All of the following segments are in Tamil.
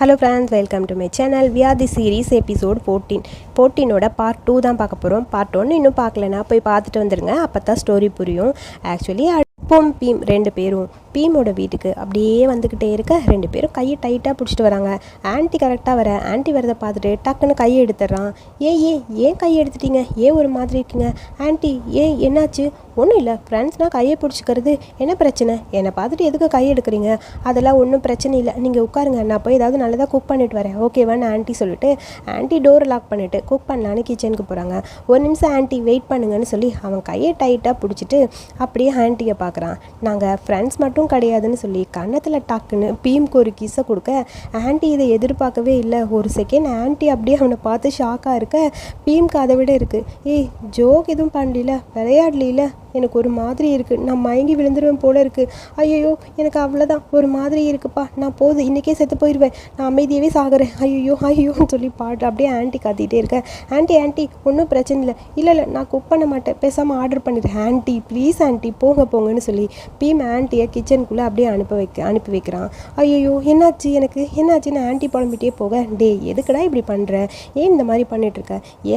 Hello friends welcome to my channel we are the series episode fourteen ஃபோர்டீனோட part two தான் பார்க்க போகிறோம் பார்ட் ஒன்று இன்னும் பார்க்கலனா போய் பார்த்துட்டு வந்துருங்க. அப்போ தான் ஸ்டோரி புரியும் ஆக்சுவலி பொம் பீம் ரெண்டு பேரும். பீமோட வீட்டுக்கு அப்படியே வந்துக்கிட்டே இருக்க ரெண்டு பேரும் கையை டைட்டாக பிடிச்சிட்டு வராங்க. ஆன்ட்டி கரெக்டாக வர ஆன்ட்டி வரதை பார்த்துட்டு டக்குன்னு கையை எடுத்துடுறான். ஏன் ஏன் ஏன் கையை எடுத்துட்டீங்க? ஏன் ஒரு மாதிரி இருக்கீங்க? ஆன்ட்டி ஏன் என்னாச்சு? ஒன்றும் இல்லை. ஃப்ரெண்ட்ஸ்னால் கையை பிடிச்சிக்கிறது என்ன பிரச்சனை? என்னை பார்த்துட்டு எதுக்கு கை எடுக்கிறீங்க? அதெல்லாம் ஒன்றும் பிரச்சனை இல்லை. நீங்கள் உட்காருங்க. நான் போய் ஏதாவது நல்லதாக குக் பண்ணிட்டு வரேன். ஓகேவான்னு ஆன்ட்டி சொல்லிட்டு ஆன்ட்டி டோர் லாக் பண்ணிவிட்டு குக் பண்ணலான்னு கிச்சனுக்கு போகிறாங்க ஒரு நிமிஷம் ஆன்ட்டி வெயிட் பண்ணுங்கன்னு சொல்லி அவன் கையை டைட்டாக பிடிச்சிட்டு அப்படியே ஆன்ட்டியை பார்க்குறான். நாங்கள் ஃப்ரெண்ட்ஸ் மட்டும் கிடையாதுன்னு சொல்லி கன்னத்தில் டக்குன்னு பீம்க்கு ஒரு கிஸ்ஸை கொடுக்க ஆன்ட்டி இதை எதிர்பார்க்கவே இல்லை. ஒரு செகண்ட் ஆன்ட்டி அப்படியே அவனை பார்த்து ஷாக்காக இருக்க. பீம்க்கு அதை விட இருக்குது ஏய் ஜோக் எதுவும் பண்ணல விளையாடல எனக்கு ஒரு மாதிரி இருக்குது நான் மயங்கி விழுந்துருவேன் போல இருக்குது ஐயோ எனக்கு அவ்வளோதான் ஒரு மாதிரி இருக்குப்பா. நான் போது இன்றைக்கே செத்து போயிடுவேன் நான் அமைதியாகவே சாகுறேன். ஐயோ ஐயோன்னு சொல்லி பாட்டு அப்படியே ஆன்ட்டி காத்திட்டே இருக்கேன் ஆன்ட்டி ஆன்ட்டி ஒன்றும் பிரச்சனை இல்லை. இல்லை இல்லை நான் குக் பண்ண மாட்டேன். பேசாமல் ஆர்டர் பண்ணிடுறேன் ஆண்டி ப்ளீஸ் ஆண்டி போங்க போங்கன்னு சொல்லி பீம் ஆண்டியை கிச்சனுக்குள்ளே அப்படியே அனுப்ப வைக்க அனுப்பி வைக்கிறான். ஐயோ என்னாச்சு எனக்கு? என்னாச்சுன்னு ஆன்ட்டி புலம்பிட்டே போக டே எதுக்குடா இப்படி பண்ணுற ஏன் இந்த மாதிரி பண்ணிட்டு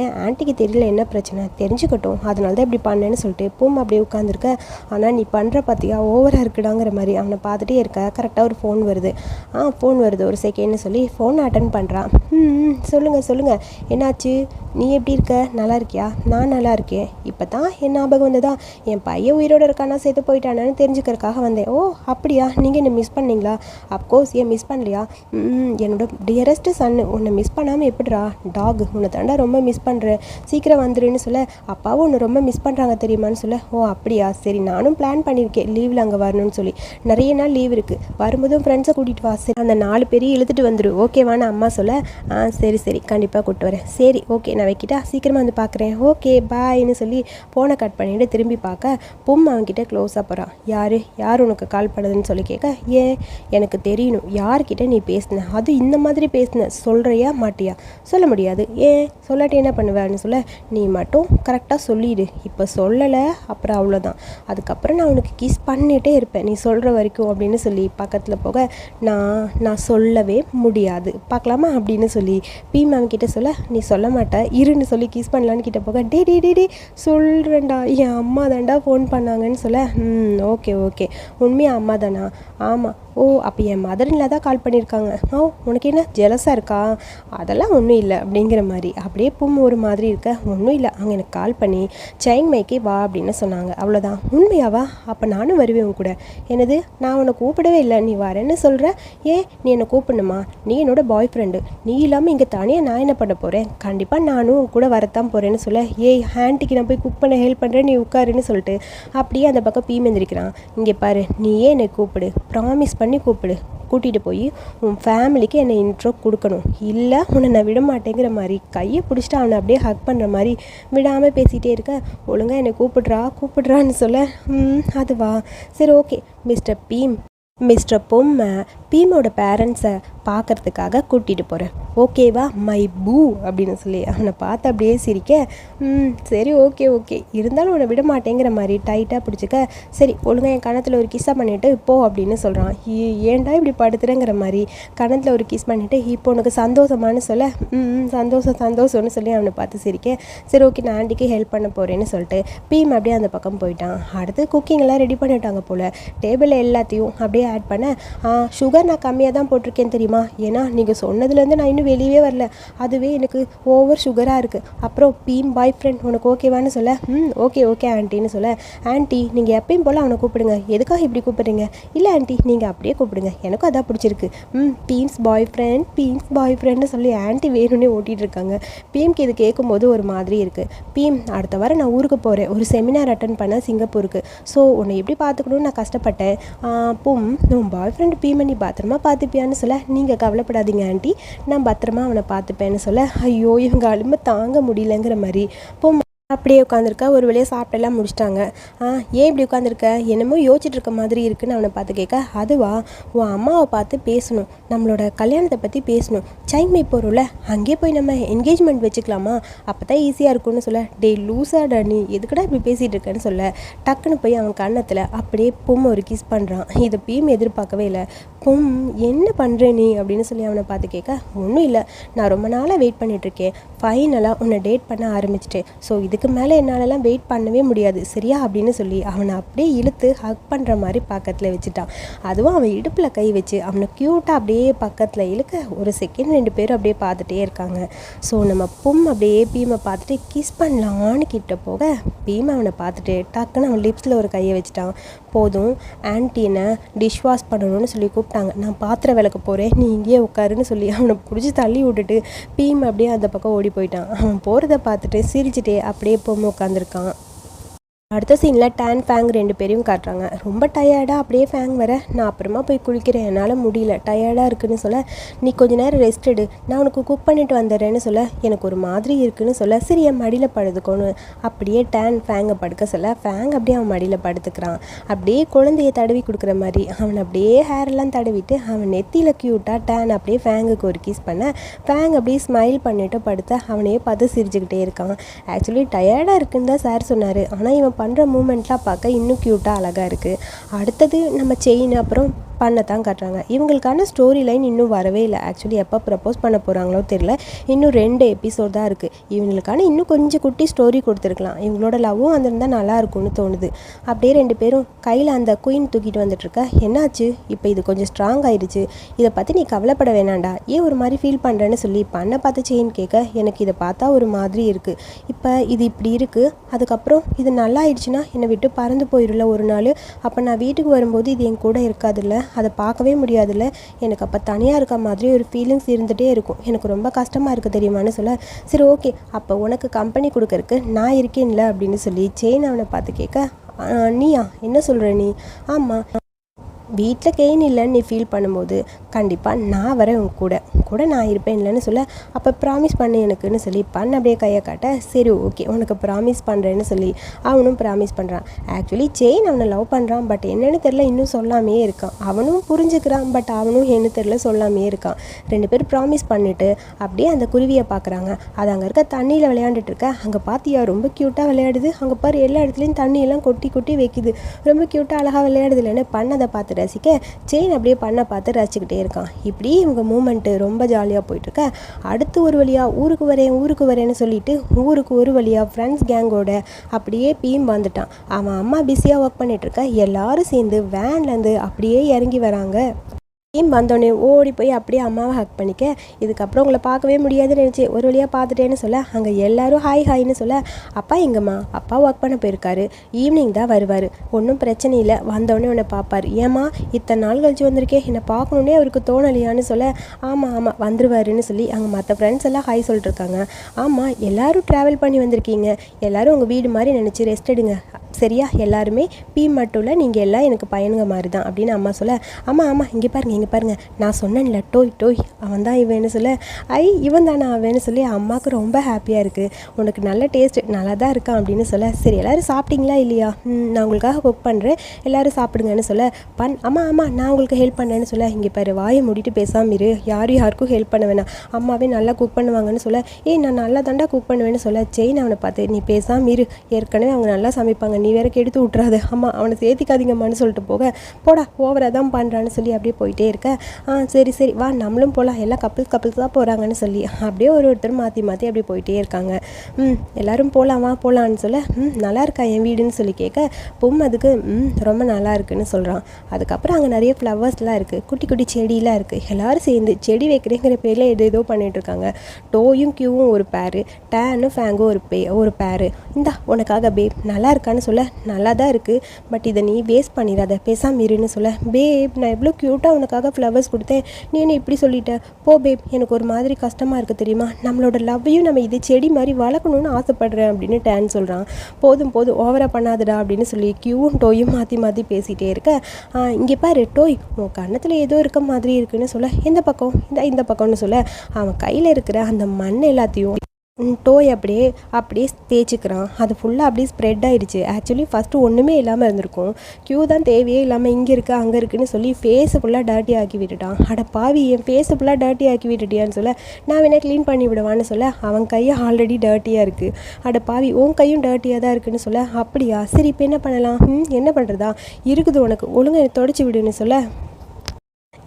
ஏன் ஆண்டிக்கு தெரியல என்ன பிரச்சனை? தெரிஞ்சுக்கட்டும். அதனால தான் இப்படி பண்ணேன்னு சொல்லிட்டு பூம் அப்படியே உட்காந்துருக்க ஆனால் நீ பண்ணுற பார்த்தியா ஓவராக இருக்குடாங்கிற மாதிரி அவனை பார்த்துட்டே இருக்க. கரெக்டாக ஒரு ஃபோன் வருது. ஆ ஃபோன் வருது. ஒரு செகண்ட்னு சொல்லி ஃபோன் அட்டன் பண்ணுறான் ம் சொல்லுங்கள் சொல்லுங்கள் என்னாச்சு? நீ எப்படி இருக்க? நல்லா இருக்கியா? நான் நல்லா இருக்கேன். இப்போ தான் என் ஞாபகம் வந்ததா? என் பையன் உயிரோடு இருக்கானா சேர்த்து போயிட்டானான்னு தெரிஞ்சுக்கிறதுக்காக வந்தேன். ஓ அப்படியா? நீங்கள் என்ன மிஸ் பண்ணீங்களா? அப்கோர்ஸ் ஏன் மிஸ் பண்ணலையா? என்னோட டியரஸ்ட்டு சன்னு உன்னை மிஸ் பண்ணாமல் எப்படிடா? டாக் உன்னை தாண்டா ரொம்ப மிஸ் பண்ணுறேன் சீக்கிரம் வந்துடுன்னு சொல்ல அப்பாவும் உன்னை ரொம்ப மிஸ் பண்ணுறாங்க தெரியுமான்னு சொல்ல ஓ அப்படியா? சரி நானும் பிளான் பண்ணியிருக்கேன். லீவில் அங்கே வரணும்னு சொல்லி. நிறைய நாள் லீவ் இருக்குது வரும்போதும் ஃப்ரெண்ட்ஸை கூட்டிகிட்டு வா. சரி அந்த நாலு பேரையும் இழுத்துட்டு வந்துடு ஓகேவான்னு அம்மா சொல்ல ஆ சரி சரி. கண்டிப்பாக கூப்பிட்டு வரேன். சரி ஓகே நான் வைக்கிட்டா சீக்கிரமாக வந்து பார்க்குறேன். ஓகே பாய்னு சொல்லி ஃபோனை கட் பண்ணிவிட்டு திரும்பி பார்க்க பொம் அவன்கிட்ட க்ளோஸாக போகிறான் யார்? யார் உனக்கு கால் பண்ணுதுன்னு சொல்லி கேட்க ஏன்? எனக்கு தெரியணும். யார்கிட்ட நீ பேசின? அது இந்த மாதிரி பேசின. சொல்கிறியா மாட்டியா? சொல்ல முடியாது. ஏன்? சொல்லாட்டி என்ன பண்ணுவேன்னு சொல்ல நீ மட்டும் கரெக்டாக சொல்லிடு. இப்போ சொல்லலை அப்புறம் அவ்வளோதான் அதுக்கப்புறம் நான் உனக்கு கிஸ் பண்ணிகிட்டே இருப்பேன். நீ சொல்கிற வரைக்கும் அப்படின்னு சொல்லி பக்கத்தில் போக நான் நான் சொல்லவே முடியாது. பார்க்கலாமா? அப்படின்னு சொல்லி பி மேம் கிட்ட சொல்ல நீ சொல்ல மாட்ட. இருன்னு சொல்லி கிஸ் பண்ணலான்னு கிட்ட போக டே டே டே டே சொல்கிறேன்டா என் அம்மா தான்டா ஃபோன் பண்ணாங்கன்னு சொல்ல ம் ஓகே ஓகே உண்மையாக அம்மா தானா? ஆமாம் ஓ அப்போ என் மதர்ல தான் கால் பண்ணியிருக்காங்க ஓ உனக்கு என்ன ஜெலஸாக இருக்கா? அதெல்லாம் ஒன்றும் இல்லை அப்படிங்கிற மாதிரி. அப்படியே பூம் ஒரு மாதிரி இருக்க ஒன்றும் இல்லை. அவங்க எனக்கு கால் பண்ணி மைக்கே வா அப்படின்னு சொன்னாங்க. அவ்வளோதான் உண்மையாவா? அப்போ நானும் வருவேன் உன் கூட. எனது நான் உன்னை கூப்பிடவே இல்லை. நீ வரேன்னு சொல்கிற ஏன் நீ என்னை கூப்பிடணுமா? நீ என்னோட பாய் ஃப்ரெண்டு நீ இல்லாமல் இங்கே தனியாக நான் என்ன பண்ண போகிறேன் கண்டிப்பாக நானும் உன் கூட வரத்தான் போகிறேன்னு சொல்ல ஏய் ஹேண்டிக்கு நான் போய் குக் பண்ண ஹெல்ப் பண்ணுறேன் நீ உட்காருன்னு சொல்லிட்டு அப்படியே அந்த பக்கம் பீமெந்திரிக்கிறான் இங்கே பாரு நீயே என்னை கூப்பிடு. ப்ராமிஸ் பண்ணி. கூப்பிடு. கூட்டிகிட்டு போய் உன் ஃபேமிலிக்கு என்னை இன்ட்ரோ கொடுக்கணும். இல்லை உன்னை நான் விட மாட்டேங்கிற மாதிரி கையை பிடிச்சிட்டு அவனை அப்படியே ஹக் பண்ணுற மாதிரி விடாமல் பேசிகிட்டே இருக்க. ஒழுங்காக என்னை கூப்பிட்றா கூப்பிட்றான்னு சொல்ல அதுவா சரி ஓகே மிஸ்டர் பீம் மிஸ்டர் பொம்மை பீமோட பேரண்ட்ஸை பார்க்கறதுக்காக கூட்டிகிட்டு போகிறேன் ஓகேவா மை பூ அப்படின்னு சொல்லி அவனை பார்த்து அப்படியே சிரிக்க ம் சரி ஓகே ஓகே இருந்தாலும் உன்னை விட மாட்டேங்கிற மாதிரி டைட்டாக பிடிச்சிக்க. சரி ஒழுங்காக என் கணத்தில் ஒரு கிஸ்ஸை பண்ணிவிட்டு போ அப்படின்னு சொல்கிறான் ஏன்டா இப்படி படுத்துறேங்கிற மாதிரி? கணத்தில் ஒரு கிஸ் பண்ணிவிட்டு இப்போ உனக்கு சந்தோஷமானு சொல்ல? ம் சந்தோஷம் சந்தோஷம்னு சொல்லி அவனை பார்த்து சிரிக்க. சரி ஓகே நான் ஆண்டிக்கு ஹெல்ப் பண்ண போகிறேன்னு சொல்லிட்டு பீம் அப்படியே அந்த பக்கம் போயிட்டான். அடுத்து குக்கிங்லாம் ரெடி பண்ணிட்டாங்க போல். டேபிளில் எல்லாத்தையும் அப்படியே ஆட் பண்ண சுகர் நான் கம்மியாக தான் போட்டிருக்கேன் தெரியுமா? ஏன்னா நீங்கள் சொன்னதுலேருந்து நான் இன்னும் வெளியே வரல. அதுவே எனக்கு ஓவர் சுகராக இருக்குது அப்புறம் பீம் பாய் ஃப்ரெண்ட் உனக்கு ஓகேவான்னு சொல்ல? ம் ஓகே ஓகே ஆன்ட்டின்னு சொல்ல. ஆண்ட்டி நீங்கள் எப்பயும் போல் அவனை கூப்பிடுங்க. எதுக்காக இப்படி கூப்பிடுறீங்க? இல்லை ஆண்ட்டி நீங்கள் அப்படியே கூப்பிடுங்க. எனக்கும் அதான் பிடிச்சிருக்கு. ம் பீம்ஸ் பாய் ஃப்ரெண்ட் பீம்ஸ் பாய் ஃப்ரெண்ட்னு சொல்லி ஆன்ட்டி வேணும்னே ஓட்டிகிட்டு இருக்காங்க. பீம்க்கு இது கேட்கும்போது ஒரு மாதிரி இருக்குது பீம் அடுத்த வாரம் நான் ஊருக்கு போகிறேன் ஒரு செமினார் அட்டன் பண்ண சிங்கப்பூருக்கு. ஸோ உன்னை எப்படி பார்த்துக்கணும்னு நான் கஷ்டப்பட்டேன். பும் உன் பாய் ஃப்ரெண்ட் பீமணி பத்திரமா பார்த்துப்பியான்னு சொல்ல நீங்கள் கவலைப்படாதீங்க ஆண்டி. நான் பத்திரமா அவனை பார்த்துப்பேன்னு சொல்ல ஐயோ இவங்க அலுமை தாங்க முடியலங்கிற மாதிரி. போ அப்படியே உட்காந்துருக்க ஒரு வழியாக சாப்பிட்டெல்லாம் முடிச்சிட்டாங்க. ஆ ஏன் இப்படி உட்காந்துருக்க? என்னமோ யோசிச்சுட்டு இருக்க மாதிரி இருக்குன்னு அவனை பார்த்து கேட்க அதுவா? உன் அம்மாவை பார்த்து பேசணும். நம்மளோட கல்யாணத்தை பற்றி பேசணும். சைமை போகிறோம்ல அங்கேயே போய் நம்ம என்கேஜ்மெண்ட் வச்சுக்கலாமா? அப்போ தான் ஈஸியாக இருக்கும்னு சொல்ல டே லூஸாடா நீ எதுக்கடா இப்படி பேசிகிட்டு இருக்கேன்னு சொல்ல? டக்குன்னு போய் அவன் கன்னத்தில் அப்படியே பொம்மை ஒரு கிஸ் பண்ணுறான் இதை பீம் எதிர்பார்க்கவே இல்லை. கும் என்ன பண்ணுற நீ? அப்படின்னு சொல்லி அவனை பார்த்து கேட்க ஒன்றும் இல்லை. நான் ரொம்ப நாளாக வெயிட் பண்ணிகிட்ருக்கேன் ஃபைனலாக உன்னை டேட் பண்ண ஆரம்பிச்சிட்டேன். ஸோ இதுக்கு மேலே என்னாலலாம் வெயிட் பண்ணவே முடியாது. சரியா? அப்படின்னு சொல்லி அவனை அப்படியே இழுத்து ஹக் பண்ணுற மாதிரி பக்கத்தில் வச்சுட்டான். அதுவும் அவன் இடுப்பில் கை வச்சு அவனை க்யூட்டாக அப்படியே பக்கத்தில் இழுக்க ஒரு செகண்ட் ரெண்டு பேரும் அப்படியே பார்த்துட்டே இருக்காங்க. ஸோ நம்ம பும் அப்படியே பீமை பார்த்துட்டு கிஸ் பண்ணலான்னு கிட்ட போக பீமை அவனை பார்த்துட்டு டக்குன்னு அவன் லிப்ஸில் ஒரு கையை வச்சுட்டான். போதும் ஆன்ட்டினை டிஷ் வாஷ் பண்ணணும்னு சொல்லி கூப்பிட்டாங்க. நான் பாத்திரம் விளக்க போகிறேன் நீ இங்கேயே உட்காருன்னு சொல்லி அவனை பிடிச்சி தள்ளி விட்டுட்டு பீம் அப்படியே அந்த பக்கம் ஓடி போயிட்டான். அவன் போகிறத பார்த்துட்டு சிரிச்சுட்டே அப்படியே பொம்மை உட்காந்துருக்கான் அடுத்த சீனில் டேன் ஃபேங் ரெண்டு பேரையும் காட்டுறாங்க. ரொம்ப டயர்டாக அப்படியே ஃபேங் வர நான் அப்புறமா போய் குளிக்கிறேன் என்னால் முடியல. டயர்டாக இருக்குன்னு சொல்ல நீ கொஞ்ச நேரம் ரெஸ்ட் எடு. நான் உனக்கு குக் பண்ணிட்டு வந்துடுறேன்னு சொல்ல எனக்கு ஒரு மாதிரி இருக்குன்னு சொல்ல சரி என் மடியில் படுத்துக்கோன்னு. அப்படியே டேன் ஃபேங்கை படுக்க சொல்ல ஃபேங் அப்படியே அவன் மடியில் படுத்துக்கிறான். அப்படியே குழந்தைய தடவி கொடுக்குற மாதிரி. அவன் அப்படியே ஹேர்லாம் தடவிட்டு அவன் நெத்தியில் க்யூட்டாக டேன் அப்படியே ஃபேங்குக்கு ஒரு கீஸ் பண்ண ஃபேங் அப்படியே ஸ்மைல் பண்ணிட்டு படுத்த அவனையே பார்த்து சிரிச்சுக்கிட்டே இருக்கான். ஆக்சுவலி டயர்டாக இருக்குன்னு தான் சார் சொன்னார். ஆனால் இவன் பண்ணுற மூமெண்ட்லாம் பார்க்க இன்னும் க்யூட்டாக அழகாக இருக்குது அடுத்தது நம்ம செயின் அப்புறம் பண்ண தான் காட்டுறாங்க. இவங்களுக்கான ஸ்டோரி லைன் இன்னும் வரவே இல்லை. ஆக்சுவலி எப்போ ப்ரப்போஸ் பண்ண போகிறாங்களோ தெரில இன்னும் ரெண்டு எபிசோட் தான் இருக்குது இவங்களுக்கான இன்னும் கொஞ்சம் குட்டி ஸ்டோரி கொடுத்துருக்கலாம். இவங்களோட லவ்வும் வந்திருந்தால் நல்லா இருக்கும்னு தோணுது. அப்படியே ரெண்டு பேரும் கையில் அந்த குயின் தூக்கிட்டு வந்துட்டுருக்க. என்னாச்சு? இப்போ இது கொஞ்சம் ஸ்ட்ராங் ஆயிடுச்சு இதை பற்றி நீ கவலைப்பட வேணாண்டா. ஏன் ஒரு மாதிரி ஃபீல் பண்ணுறேன்னு சொல்லி பண்ண பார்த்து செயின் கேட்க எனக்கு இதை பார்த்தா ஒரு மாதிரி இருக்குது இப்போ இது இப்படி இருக்குது அதுக்கப்புறம் இது நல்லா ஆயிடுச்சுன்னா என்னை விட்டு பறந்து போயிடல ஒரு நாள். அப்போ நான் வீட்டுக்கு வரும்போது இது என் கூட இருக்காதுல்ல. அதை பார்க்கவே முடியாதுல்ல. எனக்கு அப்போ தனியாக இருக்க மாதிரி ஒரு ஃபீலிங்ஸ் இருந்துகிட்டே இருக்கும். எனக்கு ரொம்ப கஷ்டமாக இருக்குது தெரியுமான்னு சொல்ல சரி ஓகே அப்போ உனக்கு கம்பெனி கொடுக்கறக்கு நான் இருக்கேன்ல அப்படின்னு சொல்லி செயின் அவனை பார்த்து கேட்க நீயா? என்ன சொல்கிற நீ? ஆமாம் வீட்டில் கெயின் இல்லைன்னு நீ ஃபீல் பண்ணும்போது கண்டிப்பாக நான் வரேன் உன் கூட. கூட நான் இருப்பேன் இல்லைன்னு சொல்ல அப்போ ப்ராமிஸ் பண்ணு எனக்குன்னு சொல்லி பண்ண அப்படியே கையை காட்ட சரி ஓகே உனக்கு ப்ராமிஸ் பண்ணுறேன்னு சொல்லி அவனும் ப்ராமிஸ் பண்ணுறான் ஆக்சுவலி செயின் அவனை லவ் பண்ணுறான் பட் என்னென்னு தெரில இன்னும் சொல்லாமே இருக்கான். அவனும் புரிஞ்சுக்கிறான் பட் அவனும் என்ன தெரில சொல்லாமே இருக்கான். ரெண்டு பேரும் ப்ராமிஸ் பண்ணிட்டு அப்படியே அந்த குருவியை பார்க்குறாங்க. அது அங்கே இருக்க தண்ணியில் விளையாண்டுட்டு இருக்க. அங்கே பார்த்தியா ரொம்ப க்யூட்டாக விளையாடுது. அங்கே பாரு எல்லா இடத்துலையும் தண்ணியெல்லாம் கொட்டி கொட்டி வைக்குது. ரொம்ப க்யூட்டாக அழகாக விளையாடுது இல்லைன்னு பண்ணதை பார்த்துட்டு ரசிக்க செயின் அப்படியே பண்ண பார்த்து ரசிச்சுக்கிட்டே இருக்கான். இப்படி இவங்க மூமெண்ட்டு ரொம்ப ஜாலியாக போயிட்டுருக்க. அடுத்து ஒரு வழியாக ஊருக்கு வரேன் ஊருக்கு வரேன்னு சொல்லிட்டு ஊருக்கு ஒரு வழியாக ஃப்ரெண்ட்ஸ் கேங்கோட அப்படியே பீம் வந்துட்டான். அவன் அம்மா பிஸியாக ஒர்க் பண்ணிகிட்ருக்க எல்லாரும் சேர்ந்து வேன்லேருந்து அப்படியே இறங்கி வராங்க. டீம் வந்தோடனே ஓடி போய் அப்படியே அம்மாவை ஹக் பண்ணிக்க. இதுக்கப்புறம் உங்களை பார்க்கவே முடியாதுன்னு நினச்சி ஒரு வழியாக பார்த்துட்டேன்னு சொல்ல அங்கே எல்லாரும் ஹாய் ஹாய்னு சொல்ல அப்பா எங்கம்மா? அப்பா ஒர்க் பண்ண போயிருக்காரு. ஈவினிங் தான் வருவார். ஒன்றும் பிரச்சனை இல்லை. வந்தோடனே உன்னை பார்ப்பார். ஏம்மா இத்தனை நாள் கழிச்சு வந்திருக்கே. என்னை பார்க்கணுன்னே அவருக்கு தோணலையான்னு சொல்ல ஆமாம் ஆமாம் வந்துருவாருன்னு சொல்லி அங்கே மற்ற ஃப்ரெண்ட்ஸ் எல்லாம் ஹாய் சொல்லிட்டுருக்காங்க. ஆமாம் எல்லாரும் ட்ராவல் பண்ணி வந்திருக்கீங்க. எல்லோரும் உங்கள் வீடு மாதிரி நினச்சி ரெஸ்ட் எடுங்க. சரியா? எல்லாருமே பி மட்டும் இல்லை நீங்கள் எல்லாம் எனக்கு பையனுங்க மாதிரி தான். அப்படின்னு அம்மா சொல்ல ஆமாம் ஆமாம் இங்கே பாருங்க இங்கே பாருங்க நான் சொன்னேன்ல டோய் டோய் அவன் தான் இவன்னு சொல்ல ஐ இவன் தானே அவன்னு சொல்லி அம்மாவுக்கு ரொம்ப ஹாப்பியாக இருக்குது உனக்கு நல்ல டேஸ்ட் நல்லா தான் இருக்கான் அப்படின்னு சொல்ல சரி எல்லோரும் சாப்பிட்டீங்களா இல்லையா? ம், நான் உங்களுக்காக குக் பண்ணுறேன் எல்லோரும் சாப்பிடுங்கன்னு சொல்ல பண் ஆமாம் ஆமாம் நான் உங்களுக்கு ஹெல்ப் பண்ணேன்னு சொல்ல இங்கே பாரு வாயை மூடிட்டு பேசாமல் இரு. யாரும் யாருக்கும் ஹெல்ப் பண்ண வேணாம். அம்மாவே நல்லா குக் பண்ணுவாங்கன்னு சொல்ல ஏய் நான் நல்லா தாண்டா குக் பண்ணுவேன்னு சொல்ல செயின் அவனை பார்த்து நீ பேசாமல் இரு. ஏற்கனவே அவங்க நல்லா சமைப்பாங்க. நீ வேற கெடுத்து விட்றாது அம்மா அவனை சேர்த்திக்காதீங்கம்மான்னு சொல்லிட்டு போக போடா ஓவராக தான் பண்ணுறான்னு சொல்லி அப்படியே போயிட்டே இருக்க ஆ சரி சரி வா நம்மளும் போகலாம் எல்லாம் கப்பிள்ஸ் கப்பிள்ஸ் தான் போகிறாங்கன்னு சொல்லி. அப்படியே ஒரு ஒருத்தர் மாற்றி மாற்றி அப்படியே போயிட்டே இருக்காங்க. ம் எல்லோரும் போகலாம் வா போகலான்னு சொல்ல. ம் நல்லா இருக்கா என் வீடுன்னு சொல்லி கேட்க பொம் அதுக்கு ம் ரொம்ப நல்லா இருக்குன்னு சொல்கிறான் அதுக்கப்புறம் அங்கே நிறைய ஃப்ளவர்ஸ்லாம் இருக்குது குட்டி குட்டி செடியெலாம் இருக்குது எல்லோரும் சேர்ந்து செடி வைக்கிறேங்கிற பேரில் எது ஏதோ பண்ணிகிட்ருக்காங்க டோயும் கியூவும் ஒரு பேரு. டேனும் ஃபேங்கும் ஒரு பே ஒரு பேரு. இந்தா உனக்காக பேப் நல்லா இருக்கான்னு சொல்ல. நல்லா தான் இருக்குது பட் இதை நீ வேஸ்ட் பண்ணிடாத. பேசாமல் இருன்னு சொல்ல. பேப் நான் எவ்வளோ க்யூட்டாக உனக்காக ஃப்ளவர்ஸ் கொடுத்தேன். நீ என்ன இப்படி சொல்லிட்ட? போ பேப் எனக்கு ஒரு மாதிரி கஷ்டமாக இருக்குது தெரியுமா? நம்மளோட லவ்வையும் நம்ம இது செடி மாதிரி வளர்க்கணும்னு ஆசைப்படுறேன் அப்படின்னு டேன் சொல்கிறான் போதும் போதும் ஓவராக பண்ணாதடா அப்படின்னு சொல்லி கியூவும் டோயும் மாற்றி மாற்றி பேசிகிட்டே இருக்க. இங்கே பாரு டோய் உன் கன்னத்தில் ஏதோ இருக்க மாதிரி இருக்குன்னு சொல்ல. எந்த பக்கம்? இந்த இந்த பக்கம்னு சொல்ல. அவன் கையில் இருக்கிற அந்த மண் எல்லாத்தையும் டோய் அப்படியே அப்படியே தேய்ச்சிக்கிறான். அது ஃபுல்லாக அப்படியே ஸ்ப்ரெட் ஆகிடுச்சு ஆக்சுவலி ஃபஸ்ட்டு ஒன்றுமே இல்லாமல் இருந்திருக்கும். க்யூ தான் தேவையே இல்லாமல் இங்கே இருக்கு அங்கே இருக்குன்னு சொல்லி ஃபேஸை ஃபுல்லாக டர்ட்டி ஆக்கி விட்டுட்டான். அட பாவி என் ஃபேஸை ஃபுல்லாக டர்ட்டி ஆக்கி விட்டுட்டியான்னு சொல்ல நான் வேணா க்ளீன் பண்ணி விடுவான்னு சொல்ல அவன் கையை ஆல்ரெடி டர்ட்டியாக இருக்குது அட பாவி உன் கையும் டர்ட்டியாக தான் இருக்குன்னு சொல்ல அப்படியா? சரி இப்போ என்ன பண்ணலாம்? ம் என்ன பண்ணுறதா இருக்குது உனக்கு. ஒழுங்காக தொடச்சி விடுன்னு சொல்ல.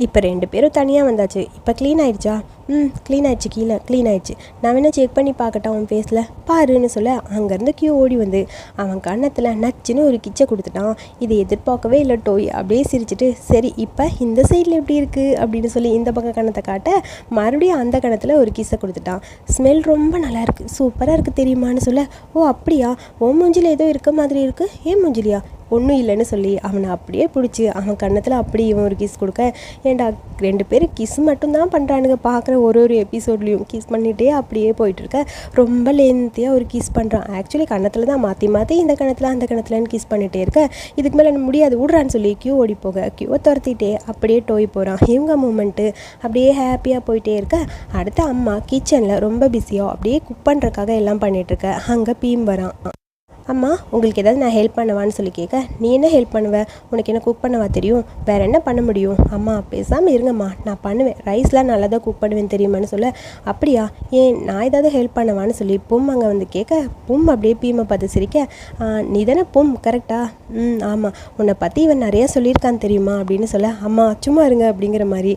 இப்போ ரெண்டு பேரும் தனியாக வந்தாச்சு. இப்போ க்ளீன் ஆயிடுச்சா? ம் க்ளீன் ஆயிடுச்சு கீழே க்ளீன் ஆயிடுச்சு. நான் வேணா செக் பண்ணி பார்க்கட்டா அவன் ஃபேஸில் பாருன்னு சொல்ல அங்கேருந்து கியூ ஓடி வந்து அவன் கன்னத்தில் நச்சுன்னு ஒரு கிச்சை கொடுத்துட்டான். இதை எதிர்பார்க்கவே இல்லை டோய். அப்படியே சிரிச்சிட்டு சரி இப்போ இந்த சைடில் எப்படி இருக்குது அப்படின்னு சொல்லி இந்த பக்கம் கணத்தை காட்ட மறுபடியும் அந்த கணத்தில் ஒரு கிஸ்ஸை கொடுத்துட்டான். ஸ்மெல் ரொம்ப நல்லா இருக்குது சூப்பராக இருக்குது தெரியுமான்னு சொல்ல ஓ அப்படியா? ஓ மூஞ்சில் ஏதோ இருக்க மாதிரி இருக்குது ஏன் மூஞ்சிலியா? ஒன்றும் இல்லைன்னு சொல்லி அவனை அப்படியே பிடிச்சி அவன் கன்னத்தில் அப்படி இவன் ஒரு கிஸ் கொடுக்க ஏன்டா ரெண்டு பேரும் கிஸ் மட்டும்தான் பண்ணுறானுங்க பார்க்குற ஒரு ஒரு எபிசோட்லேயும் கிஸ் பண்ணிகிட்டே அப்படியே போயிட்டுருக்க. ரொம்ப லென்த்தியாக ஒரு கிஸ் பண்ணுறான் ஆக்சுவலி கணத்தில் தான் மாற்றி மாற்றி இந்த கணத்தில் அந்த கணத்துலன்னு கிஸ் பண்ணிகிட்டே இருக்க. இதுக்கு மேலே முடியாது விடுறான்னு சொல்லி க்யூ ஓடி போக. கியூவை துரத்திட்டே அப்படியே டோய் போகிறான் இவங்க மூமெண்ட்டு அப்படியே ஹாப்பியாக போயிட்டே இருக்க. அடுத்து அம்மா கிச்சனில் ரொம்ப பிஸியாக அப்படியே குக் பண்ணுறக்காக எல்லாம் பண்ணிகிட்ருக்க அங்கே பீம் வரான். அம்மா உங்களுக்கு ஏதாவது நான் ஹெல்ப் பண்ணவான்னு சொல்லி கேட்க நீ என்ன ஹெல்ப் பண்ணுவ? உனக்கு என்ன குக் பண்ணவா தெரியும்? வேற என்ன பண்ண முடியும்? அம்மா பேசாமல் இருங்கம்மா. நான் பண்ணுவேன். ரைஸ்லாம் நல்லா தான் குக் பண்ணுவேன் தெரியுமான்னு சொல்ல. அப்படியா? ஏன் நான் ஏதாவது ஹெல்ப் பண்ணவான்னு சொல்லி பும் அங்கே வந்து கேட்க பும் அப்படியே பீமை பார்த்து சிரிக்க நீ தானே பும் கரெக்டா ம் ஆமாம் உன்னை பற்றி இவன் நிறையா சொல்லியிருக்கான் தெரியுமா? அப்படின்னு சொல்ல அம்மா சும்மா இருங்க அப்படிங்கிற மாதிரி.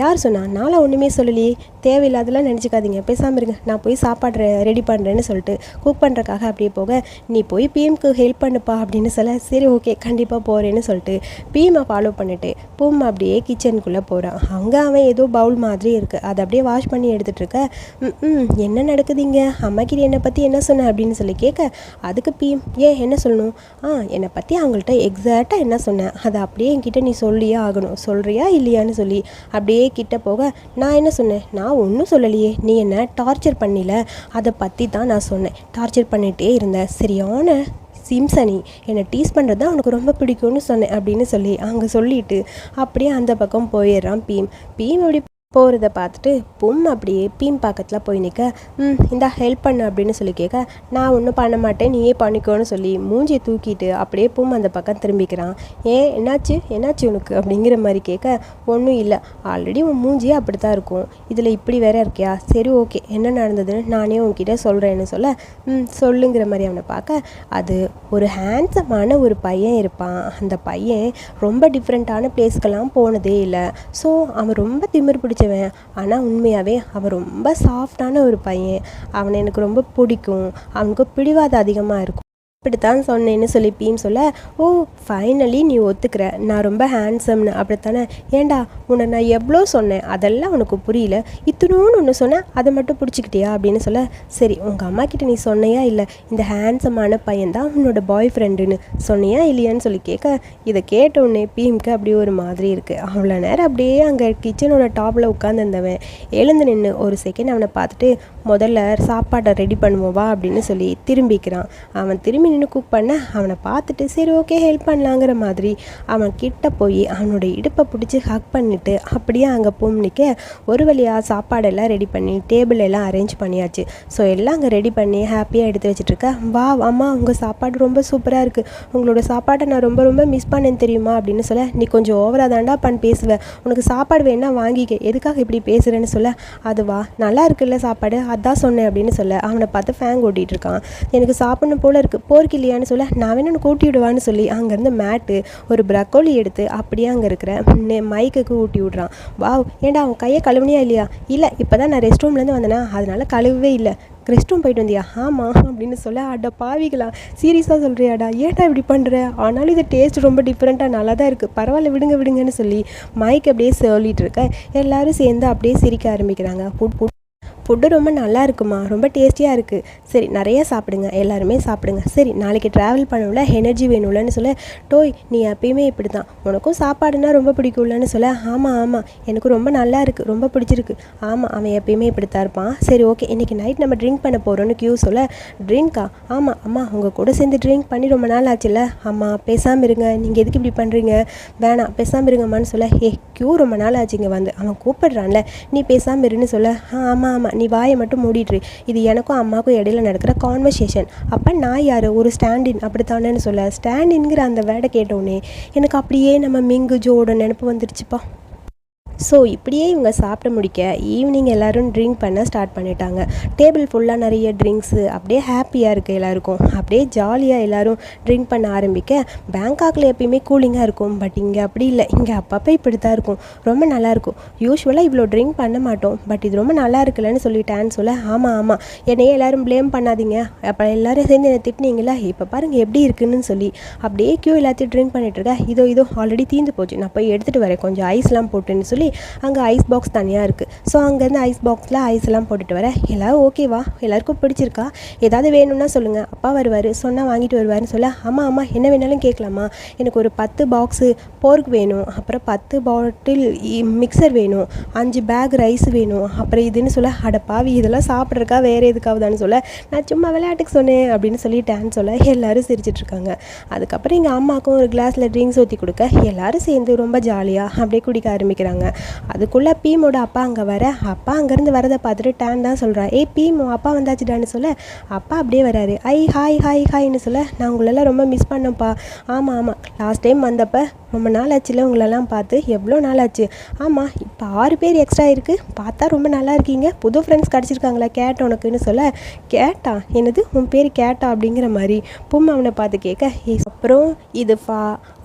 யார் சொன்னா? நாளாக ஒன்றுமே சொல்லலையே தேவையில்லாதெல்லாம் நினச்சிக்காதீங்க. பேசாமல் இருங்க. நான் போய் சாப்பாடு ரெடி பண்ணுறேன்னு சொல்லிட்டு குக் பண்ணுறக்காக அப்படியே போக. நீ போய் பிஎம்க்கு ஹெல்ப் பண்ணுப்பா அப்படின்னு சொல்ல சரி ஓகே கண்டிப்பாக போகிறேன்னு சொல்லிட்டு பிஎம்மை ஃபாலோ பண்ணிட்டு பூம் அப்படியே கிச்சனுக்குள்ளே போகிறான் அங்கே அவன் ஏதோ பவுல் மாதிரி இருக்குது அதை அப்படியே வாஷ் பண்ணி எடுத்துகிட்டு இருக்க "ம், ம் என்ன நடக்குதுங்க? அம்மாக்கிட்ட என்னை பற்றி என்ன சொன்ன? அப்படின்னு சொல்லி கேட்க அதுக்கு பிஎம் ஏன் என்ன சொல்லணும்? ஆ என்னை பற்றி அவங்கள்ட்ட எக்ஸாக்டாக என்ன சொன்னேன் அதை அப்படியே என்கிட்ட நீ சொல்லியே ஆகணும். சொல்கிறியா இல்லையான்னு சொல்லி அப்படியே கிட்ட போக நான் என்ன சொன்னேன்? நான் ஒன்றும் சொல்லலையே. நீ என்ன டார்ச்சர் பண்ணில? அதை பற்றி தான் நான் சொன்னேன். டார்ச்சர் பண்ணிகிட்டே இருந்தேன் ஆன சிம்சனி என்னை டீஸ் பண்ணுறது தான் அவனுக்கு ரொம்ப பிடிக்கும்னு சொன்னேன் அப்படின்னு சொல்லி அங்கே சொல்லிட்டு அப்படியே அந்த பக்கம் போயிடுறான் பீம். பீம் அப்படி போகிறத பார்த்துட்டு பொம் அப்படியே பீம் பக்கத்தில் போய் நிற்க ம் இந்தா ஹெல்ப் பண்ணு அப்படின்னு சொல்லி கேட்க நான் ஒன்றும் பண்ண மாட்டேன் நீயே பண்ணிக்கோன்னு சொல்லி மூஞ்சியை தூக்கிட்டு அப்படியே பொம் அந்த பக்கம் திரும்பிக்கிறான். ஏன் என்னாச்சு? என்னாச்சு உனக்கு? அப்படிங்கிற மாதிரி கேட்க ஒன்றும் இல்லை. ஆல்ரெடி உன் மூஞ்சியே அப்படி தான் இருக்கும். இதில் இப்படி வேற இருக்கியா? சரி ஓகே. என்ன நடந்ததுன்னு நானே உன்கிட்ட சொல்கிறேன்னு சொல்ல ம் சொல்லுங்கிற மாதிரி அவனை பார்க்க அது ஒரு ஹேண்ட்ஸமான ஒரு பையன் இருப்பான். அந்த பையன் ரொம்ப டிஃப்ரெண்ட்டான பிளேஸ்க்கெல்லாம் போனதே இல்லை. ஸோ அவன் ரொம்ப திமிர் திட்டுவேன் ஆனால் உண்மையாகவே அவன் ரொம்ப சாஃப்டான ஒரு பையன். அவனை எனக்கு ரொம்ப பிடிக்கும். அவனுக்கு பிடிவாதம் அதிகமாக இருக்கும். இப்படித்தான் சொன்னேன்னு சொல்லி பீம் சொல்ல ஓ ஃபைனலி நீ ஒத்துக்கிற. நான் ரொம்ப ஹேண்ட்ஸம்னு அப்படித்தானே. ஏண்டா உன்னை நான் எவ்வளோ சொன்னேன்? அதெல்லாம் உனக்கு புரியல. இத்தனோன்னு ஒன்று சொன்னேன் அதை மட்டும் பிடிச்சிக்கிட்டியா? அப்படின்னு சொல்ல சரி உங்கள் அம்மா கிட்ட நீ சொன்னையா இல்லை? இந்த ஹேண்ட்ஸமான பையன் தான் உன்னோட பாய் ஃப்ரெண்டுன்னு சொன்னியா இல்லையான்னு சொல்லி கேட்க இதை கேட்ட உடனே பீம்க்கு அப்படியே ஒரு மாதிரி இருக்குது அவ்வளோ நேரம் அப்படியே அங்கே கிச்சனோட டாப்பில் உட்காந்துருந்தவன் எழுந்து நின்று ஒரு செகண்ட் அவனை பார்த்துட்டு முதல்ல சாப்பாட்டை ரெடி பண்ணுவோம் வா அப்படின்னு சொல்லி திரும்பிக்கிறான். அவன் திரும்பி நின்று குக் பண்ண அவனை பார்த்துட்டு சரி ஓகே ஹெல்ப் பண்ணலாங்கிற மாதிரி அவன் கிட்ட போய் அவனோட இடுப்பை பிடிச்சி ஹக் பண்ணிட்டு அப்படியே அங்கே போம் நிற்க ஒரு வழியாக சாப்பாடெல்லாம் ரெடி பண்ணி டேபிள் எல்லாம் அரேஞ்ச் பண்ணியாச்சு. ஸோ எல்லாம் அங்கே ரெடி பண்ணி ஹாப்பியாக எடுத்து வச்சுட்ருக்க வா அம்மா உங்கள் சாப்பாடு ரொம்ப சூப்பராக இருக்குது உங்களோட சாப்பாட்டை நான் ரொம்ப ரொம்ப மிஸ் பண்ணேன் தெரியுமா? அப்படின்னு சொல்ல நீ கொஞ்சம் ஓவராக தாண்டா பண்ண பேசுவேன் உனக்கு சாப்பாடு வேணா வாங்கிக்க. எதுக்காக இப்படி பேசுகிறேன்னு சொல்ல அதுவா நல்லா இருக்குல்ல சாப்பாடு அதான் சொன்னேன் அப்படின்னு சொல்ல அவனை பார்த்து ஃபேங் ஓட்டிகிட்டு இருக்கான். எனக்கு சாப்பிடணும் போல இருக்குது போர்க்கு இல்லையான்னு சொல்ல நான் வேணும் கூட்டி விடுவான்னு சொல்லி அங்கேருந்து மேட்டு ஒரு ப்ரக்கோலி எடுத்து அப்படியே அங்கே இருக்கிற மைக்குக்கு ஊட்டி விட்றான். வாவ் ஏன்டா அவன் கையை கழுவுனியா இல்லையா? இல்லை இப்போ தான் நான் ரெஸ்ட் ரூம்லேருந்து வந்தேனா அதனால் கழுவவே இல்லை. ரெஸ்ட் ரூம் போயிட்டு வந்தியா? ஆமாம் அப்படின்னு சொல்ல அட பாவிகளா சீரியஸாக சொல்கிறியாடா ஏட்டா இப்படி பண்ணுற ஆனாலும் இது டேஸ்ட் ரொம்ப டிஃப்ரெண்ட்டாக நல்லா தான் இருக்குது பரவாயில்ல விடுங்க விடுங்கன்னு சொல்லி மைக் அப்படியே சொல்லிகிட்டு இருக்க எல்லோரும் சேர்ந்து அப்படியே சிரிக்க ஆரம்பிக்கிறாங்க. புட் ஃபுட் ஃபுட்டு ரொம்ப நல்லா இருக்குமா ரொம்ப டேஸ்டியாக இருக்குது சரி நிறைய சாப்பிடுங்க. எல்லாருமே சாப்பிடுங்க. சரி நாளைக்கு ட்ராவல் பண்ணணும்ல எனர்ஜி வேணும்லன்னு சொல்ல டோய் நீ எப்பயுமே இப்படி தான் உனக்கும் சாப்பாடுனா ரொம்ப பிடிக்கும்லன்னு சொல்ல ஆமாம் ஆமாம் எனக்கு ரொம்ப நல்லா இருக்குது ரொம்ப பிடிச்சிருக்கு. ஆமாம் அவன் எப்பயுமே இப்படி தான் இருப்பான். சரி ஓகே இன்றைக்கி நைட் நம்ம ட்ரிங்க் பண்ண போகிறோன்னு கியூ சொல்ல ட்ரிங்க்கா ஆமாம் அம்மா. உங்கள் கூட சேர்ந்து ட்ரிங்க் பண்ணி ரொம்ப நாள் ஆச்சுல்ல அம்மா பேசாமல் இருங்க. நீங்கள் எதுக்கு இப்படி பண்ணுறீங்க வேணாம். பேசாமல் இருங்கம்மான்னு சொல்ல ஏ கியூ ரொம்ப நாள் ஆச்சு இங்கே வந்து அவன் கூப்பிடுறான்ல. நீ பேசாமல் இருன்னு சொல்ல ஆ ஆமாம் ஆமாம் நீ வாயை மட்டும் மூடிட்டுரு இது எனக்கும் அம்மாவுக்கும் இடையில நடக்கிற கான்வர்சேஷன் அப்போ நான் யார்? ஒரு ஸ்டாண்டின் அப்படித்தானேன்னு சொல்ல. ஸ்டாண்டின்ங்கிற அந்த வேடை கேட்டோடனே எனக்கு அப்படியே நம்ம மிங்கு ஜோட நினப்பு வந்துருச்சுப்பா ஸோ இப்படியே இவங்க சாப்பிட முடிக்க ஈவினிங் எல்லோரும் ட்ரிங்க் பண்ண ஸ்டார்ட் பண்ணிட்டாங்க. டேபிள் ஃபுல்லாக நிறைய ட்ரிங்க்ஸு அப்படியே ஹாப்பியாக இருக்குது எல்லாருக்கும். அப்படியே ஜாலியாக எல்லோரும் ட்ரிங்க் பண்ண ஆரம்பிக்க பேங்காக்கில் எப்பயுமே கூலிங்காக இருக்கும். பட் இங்கே அப்படி இல்லை. இங்கே அப்பப்போ இப்படி தான் இருக்கும். ரொம்ப நல்லாயிருக்கும் யூஸ்வலாக இவ்வளோ ட்ரிங்க் பண்ண மாட்டோம். பட் இது ரொம்ப நல்லா இருக்குல்லன்னு சொல்லிட்டேன்னு சொல்ல ஆமாம் ஆமாம் என்னையே எல்லோரும் ப்ளேம் பண்ணாதீங்க. அப்போ எல்லோரும் சேர்ந்து என்னை திட்டினீங்களா இப்போ பாருங்கள் எப்படி இருக்குன்னு சொல்லி. அப்படியே க்யூ எல்லாத்தையும் ட்ரிங்க் பண்ணிட்டு இதோ இதோ ஆல்ரெடி தீந்து போச்சு. நான் போய் எடுத்துகிட்டு வரேன். கொஞ்சம் ஐஸ்லாம் போட்டுன்னு சொல்லி அங்கே ஐஸ் பாக்ஸ் தனியாக இருக்குது ஸோ அங்கேருந்து ஐஸ் பாக்ஸில் ஐஸ் எல்லாம் போட்டுட்டு வரேன் எல்லோரும் ஓகேவா எல்லாருக்கும் பிடிச்சிருக்கா? ஏதாவது வேணும்னா சொல்லுங்கள் அப்பா வருவார். சொன்னால் வாங்கிட்டு வருவாருன்னு சொல்ல ஆமாம் ஆமாம் என்ன வேணாலும் கேட்கலாமா எனக்கு ஒரு பத்து பாக்ஸு போர்க் வேணும். அப்புறம் பத்து பாட்டில் மிக்சர் வேணும். அஞ்சு பேக் ரைஸ் வேணும். அப்புறம் இதுன்னு சொல்ல அடப்பாவி பாவி இதெல்லாம் சாப்பிட்றக்கா வேறு எதுக்காவதான்னு சொல்ல நான் சும்மா விளையாட்டுக்கு சொன்னேன் அப்படின்னு சொல்லிட்டேன்னு சொல்ல எல்லோரும் சிரிச்சிட்ருக்காங்க அதுக்கப்புறம் எங்கள் அம்மாவுக்கும் ஒரு கிளாஸில் ட்ரிங்க்ஸ் ஊற்றி கொடுக்க எல்லோரும் சேர்ந்து ரொம்ப ஜாலியாக அப்படியே குடிக்க ஆரம்பிக்கிறாங்க. அதுக்குள்ளே பீமோட அப்பா அங்கே வர. அப்பா அங்கேருந்து வரதை பார்த்துட்டு டேன் தான் சொல்கிறான் ஏய் பீம் அப்பா வந்தாச்சுடான்னு சொல்ல. அப்பா அப்படியே வராரு. ஐ ஹாய் ஹாய் ஹாய்னு சொல்ல. நான் உங்களெல்லாம் ரொம்ப மிஸ் பண்ணேன்ப்பா. ஆமாம் ஆமாம் லாஸ்ட் டைம் வந்தப்போ ரொம்ப நாள் ஆச்சுல உங்களெல்லாம் பார்த்து. எவ்வளோ நாள் ஆச்சு ஆமாம் இப்போ ஆறு பேர் எக்ஸ்ட்ரா இருக்குது பார்த்தா ரொம்ப நல்லா இருக்கீங்க. புது ஃப்ரெண்ட்ஸ் கிடச்சிருக்காங்களா? கேட்ட உனக்குன்னு சொல்ல. கேட்டா? என்னது? உன் பேர் கேட்டா அப்படிங்கிற மாதிரி. பொம்மை அவனை பார்த்து கேட்க அப்புறம் இது ஃபா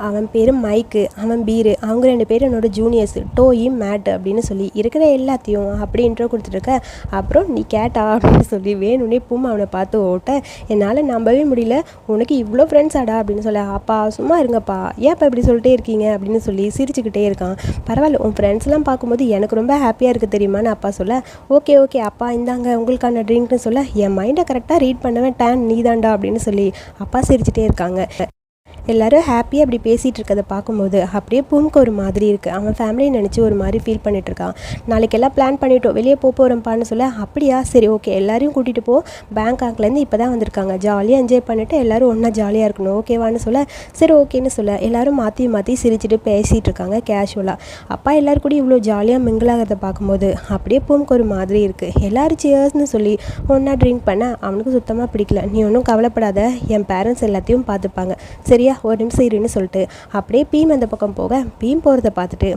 அவன் பேர் மைக்கு அவன் பீரு அவங்க ரெண்டு பேரும் என்னோட ஜூனியர்ஸ் டோயி மேட் அப்படின்னு சொல்லி இருக்கிற எல்லாத்தையும் அப்படி இன்ட்ரோ கொடுத்துருக்க அப்புறம் நீ கேட்டா? அப்படின்னு சொல்லி வேணும்னே பூமா அவனை பார்த்து ஓட்ட என்னால் நம்பவே முடியல. உனக்கு இவ்வளோ ஃப்ரெண்ட்ஸ் ஆடா? அப்படின்னு சொல்ல அப்பா சும்மா இருங்கப்பா. ஏன்ப்பா இப்படி சொல்லிட்டு இருக்கீங்க அப்படின்னு சொல்லி சிரிச்சுக்கிட்டே இருக்கான். பரவாயில்ல உன் ஃப்ரெண்ட்ஸ்லாம் பார்க்கும்போது எனக்கு ரொம்ப ஹாப்பியாக இருக்குது தெரியுமான்னு அப்பா சொல்ல ஓகே ஓகே அப்பா இந்தாங்க உங்களுக்கான ட்ரிங்க்னு சொல்ல என் மைண்டை கரெக்டாக ரீட் பண்ணவன் டேன் நீதாண்டா அப்படின்னு சொல்லி அப்பா சிரிச்சுட்டே இருக்காங்க. எல்லாரும் ஹாப்பியாக அப்படி பேசிகிட்டு இருக்கதை பார்க்கும்போது அப்படியே பூமுக்கு ஒரு மாதிரி இருக்குது அவன் ஃபேமிலியை நினச்சி ஒரு மாதிரி ஃபீல் பண்ணிட்டு இருக்கான். நாளைக்கு எல்லாம் பிளான் பண்ணிட்டோம். வெளியே போக போகிறோம்ப்பான்னு சொல்ல அப்படியா? சரி ஓகே எல்லாரையும் கூட்டிகிட்டு போ. பேங்காக்லேருந்து இப்போ தான் வந்திருக்காங்க. ஜாலியாக என்ஜாய் பண்ணிவிட்டு எல்லாரும் ஒன்றா ஜாலியாக இருக்கணும். ஓகேவான்னு சொல்ல சரி ஓகேன்னு சொல்ல எல்லாரும் மாற்றி மாற்றி சிரிச்சிட்டு பேசிகிட்டு இருக்காங்க கேஷுவலாக அப்பா எல்லோரும் கூட இவ்வளோ ஜாலியாக மிங்கிளாகிறத பார்க்கும்போது அப்படியே பூமுக்கு ஒரு மாதிரி இருக்குது எல்லோரும் சேர்ஸ்னு சொல்லி ஒன்றா ட்ரிங்க் பண்ண? அவனுக்கு சுத்தமாக பிடிக்கல. நீ ஒன்றும் கவலைப்படாத. என் பேரண்ட்ஸ் எல்லாத்தையும் பார்த்துப்பாங்க. சரியா? ஒரு நிமிஷம் இருன்னு சொல்லிட்டு அப்படியே பீம் அந்த பக்கம் போக. பீம் போகிறத பார்த்துட்டு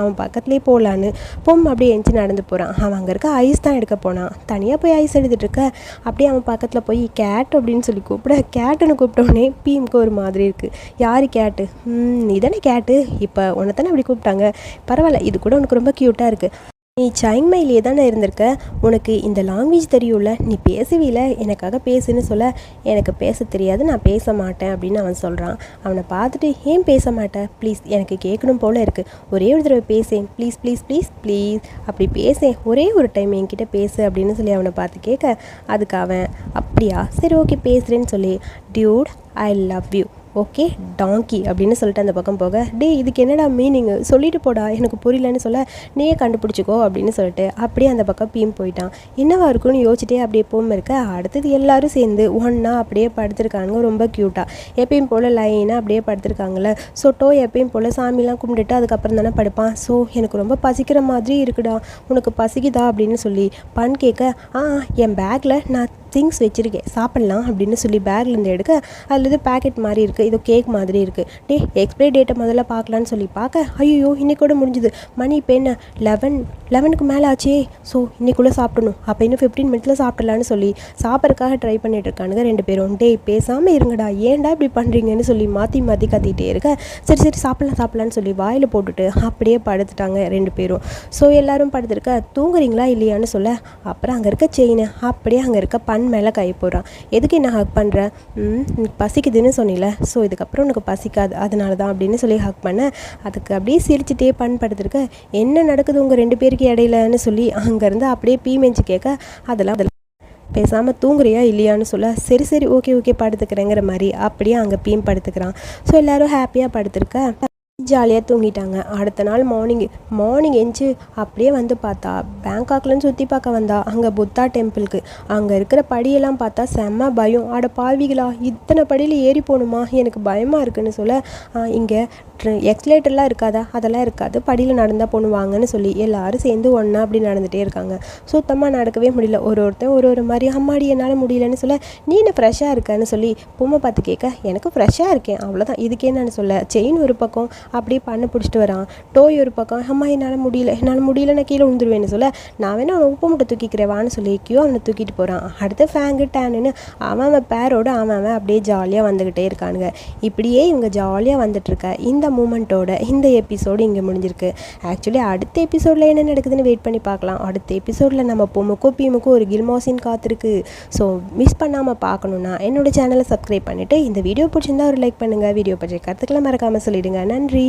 அவன் பக்கத்துலேயே போகலான்னு பொம் அப்படியே எஞ்சி நடந்து போகிறான் அவன் அங்கே இருக்க ஐஸ் தான் எடுக்க போனான். தனியாக போய் ஐஸ் எடுத்துகிட்டு இருக்க. அப்படியே அவன் பக்கத்தில் போய் கேட் அப்படின்னு சொல்லி கூப்பிட கேட்டுன்னு கூப்பிட்டோடனே பீமுக்கு ஒரு மாதிரி இருக்குது யார் கேட்டு? ம் நீ தானே கேட்டு. இப்போ உன்னை தானே அப்படி கூப்பிட்டாங்க. பரவாயில்ல இது கூட உனக்கு ரொம்ப க்யூட்டாக இருக்குது நீ சைங்மையிலே தானே இருந்திருக்க? உனக்கு இந்த லாங்குவேஜ் தெரியும்ல. நீ பேசுவீல. எனக்காக பேசுன்னு சொல்ல. எனக்கு பேச தெரியாது. நான் பேச மாட்டேன் அப்படின்னு அவன் சொல்கிறான் அவனை பார்த்துட்டு ஏன் பேச மாட்டேன் ப்ளீஸ் எனக்கு கேட்கணும் போல் இருக்குது ஒரே ஒரு தடவை பேசேன். ப்ளீஸ் ப்ளீஸ் ப்ளீஸ் ப்ளீஸ் அப்படி பேசேன். ஒரே ஒரு டைம் என்கிட்ட பேசு அப்படின்னு சொல்லி அவனை பார்த்து கேட்க அதுக்கு அவன் அப்படியா? சரி ஓகே பேசுகிறேன்னு சொல்லி. Dude I love you okay donkey அப்படின்னு சொல்லிட்டு அந்த பக்கம் போக டேய் இதுக்கு என்னடா மீனிங் சொல்லிட்டு போடா எனக்கு புரியலன்னு சொல்ல நீயே கண்டுபிடிச்சிக்கோ அப்படின்னு சொல்லிட்டு அப்படியே அந்த பக்கம் பீம் போயிட்டான். என்னவா இருக்கும்னு யோசிச்சிட்டே அப்படியே போகும் இருக்க அடுத்தது எல்லாரும் சேர்ந்து ஒன்றா அப்படியே படுத்திருக்காங்க ரொம்ப க்யூட்டாக எப்பயும் போல் லைனாக அப்படியே படுத்திருக்காங்கல்ல. ஸோ டோ எப்பயும் போல் சாமிலாம் கும்பிட்டுட்டு அதுக்கப்புறம் தானே படுப்பான். ஸோ எனக்கு ரொம்ப பசிக்கிற மாதிரி இருக்குடா. உனக்கு பசிக்குதா அப்படின்னு சொல்லி பண் கேட்க ஆ என் பேக்கில் நான் திங்ஸ் வச்சுருக்கேன். சாப்பிட்லாம் அப்படின்னு சொல்லி பேக்லேருந்து எடுக்க அதில் இது பேக்கெட் மாதிரி இருக்குது இது கேக் மாதிரி இருக்குது டே எக்ஸ்பைரி டேட்டை முதல்ல பார்க்கலான்னு சொல்லி பார்க்க ஐயோ இன்னைக்கூட முடிஞ்சுது. மணி இப்போ என்ன? லெவன் லெவனுக்கு மேலே ஆச்சே. ஸோ இன்னைக்குள்ளே சாப்பிடணும். அப்போ இன்னும் ஃபிஃப்டீன் மினிட்ஸில் சாப்பிடலான்னு சொல்லி சாப்பிட்றதுக்காக ட்ரை பண்ணிட்டு இருக்கானுங்க ரெண்டு பேரும். டேய் பேசாமல் இருங்கடா. ஏன்டா இப்படி பண்ணுறீங்கன்னு சொல்லி மாற்றி மாற்றி கத்திகிட்டே இருக்க. சரி சரி சாப்பிட்லாம் சாப்பிட்லான்னு சொல்லி வாயில் போட்டுட்டு அப்படியே படுத்துட்டாங்க ரெண்டு பேரும். ஸோ எல்லோரும் படுத்துருக்க தூங்குறீங்களா இல்லையான்னு சொல்ல அப்புறம் அங்கே இருக்க செயின் அப்படியே அங்கே இருக்க பண் மேலே கை போடுறான். எதுக்கு என்ன ஹக் பண்ணுற பசிக்குதுன்னு சொன்னில. ஸோ இதுக்கப்புறம் உனக்கு பசிக்காது. அதனால தான் அப்படின்னு சொல்லி ஹக் பண்ண அதுக்கு அப்படியே சிரிச்சுட்டே பண் படுத்துருக்க என்ன நடக்குது உங்கள் ரெண்டு பேருக்கு இடையிலன்னு சொல்லி அங்கேருந்து அப்படியே பீமெஞ்சு கேட்க அதெல்லாம் அதெல்லாம் பேசாமல் தூங்குறியா இல்லையான்னு சொல்ல சரி சரி ஓகே ஓகே படுத்துக்கிறேங்கிற மாதிரி அப்படியே அங்கே பீம் படுத்துக்கிறான். ஸோ எல்லோரும் ஹாப்பியாக படுத்துருக்க. ஜாலியாக தூங்கிட்டாங்க. அடுத்த நாள் மார்னிங் மார்னிங் எஞ்சி அப்படியே வந்து பார்த்தா பேங்காக்லேருந்து சுற்றி பார்க்க வந்தா அங்கே புத்தா டெம்பிளுக்கு அங்கே இருக்கிற படியெல்லாம் பார்த்தா செம்ம பயம். அட பாவிகளா இத்தனை படியில் ஏறி போகணுமா? எனக்கு பயமாக இருக்குன்னு சொல்ல இங்கே எக்ஸ்லேட்டர்லாம் இருக்காதா? அதெல்லாம் இருக்காது. படியில் நடந்தால் பொண்ணு வாங்கன்னு சொல்லி எல்லாரும் சேர்ந்து ஒன்றா அப்படி நடந்துகிட்டே இருக்காங்க. சுத்தமாக நடக்கவே முடியல. ஒரு ஒருத்தன் ஒரு ஒரு மாதிரி அம்மாடி என்னால் முடியலன்னு சொல்ல நீ என்ன ஃப்ரெஷ்ஷாக இருக்கன்னு சொல்லி பொம்மை பார்த்து கேட்க எனக்கு ஃப்ரெஷ்ஷாக இருக்கேன். அவ்வளோதான் இதுக்கே நான் சொல்ல செயின் ஒரு பக்கம் அப்படியே பண்ண பிடிச்சிட்டு வரான். டோய் ஒரு பக்கம் அம்மா என்னால் முடியல. என்னால் முடியல நான் கீழே விழுந்துருவேன்னு சொல்ல நான் வேணா அவனை உப்பு மட்டும் தூக்கிக்கிறேவான்னு சொல்லி கியூ அவனை தூக்கிட்டு போகிறான் அடுத்து ஃபேங்கு டேனுன்னு அவன் அவன் பேரோட அவன் அவன் அப்படியே ஜாலியாக வந்துக்கிட்டே இருக்கானுங்க. இப்படியே இவங்க ஜாலியாக வந்துட்டுருக்க இந்த மூமெண்ட்டோட இந்த எபிசோடு இங்கே முடிஞ்சிருக்கு. ஆக்சுவலி அடுத்த எபிசோடில் என்ன நடக்குதுன்னு வெயிட் பண்ணி பார்க்கலாம். அடுத்த எபிசோடில் நம்ம பொம்முக்கும் பீமுக்கும் ஒரு கில்மாசின் காத்திருக்கு. ஸோ மிஸ் பண்ணாமல் பார்க்கணுன்னா என்னோட சேனலை சப்ஸ்கிரைப் பண்ணிவிட்டு இந்த வீடியோ பிடிச்சிருந்தா ஒரு லைக் பண்ணுங்கள் வீடியோ பற்றி கருத்துக்களை மறக்காமல் சொல்லிவிடுங்க நன்றி.